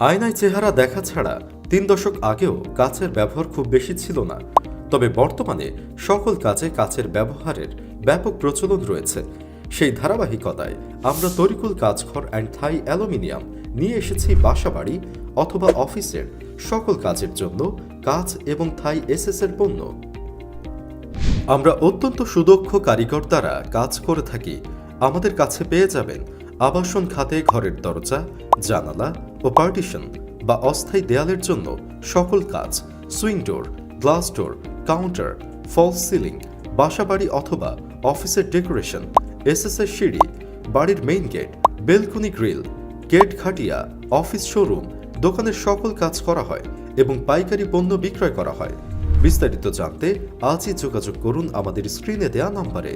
আয়নায় চেহারা দেখা ছাড়া তিন দশক আগেও কাচের ব্যবহার খুব বেশি ছিল না। তবে বর্তমানে সকল কাজে কাচের ব্যবহারের ব্যাপক প্রচলন রয়েছে। সেই ধারাবাহিকতায় আমরা Tarikul Kajghar and Thai aluminium নিয়ে এসেছি বাসাবাড়ি অথবা অফিসের সকল কাজের জন্য কাজ এবং থাই এসএস এর পণ্য। আমরা অত্যন্ত সুদক্ষ কারিগর দ্বারা কাজ করে থাকি। আমাদের কাছে পেয়ে যাবেন আবাসন খাতে ঘরের দরজা, জানালা ও পার্টিশন বা অস্থায়ী দেয়ালের জন্য সকল কাজ, swing door, glass door, counter false ceiling, বাসাবাড়ি অথবা অফিসের ডেকোরেশন এসএসএর সিঁড়ি, বাড়ির main gate, balcony grill, gate খাটিয়া, অফিস শোরুম, দোকানের সকল কাজ করা হয় এবং পাইকারি পণ্য বিক্রয় করা হয়। বিস্তারিত জানতে আজই যোগাযোগ করুন আমাদের স্ক্রিনে দেয়া নম্বরে।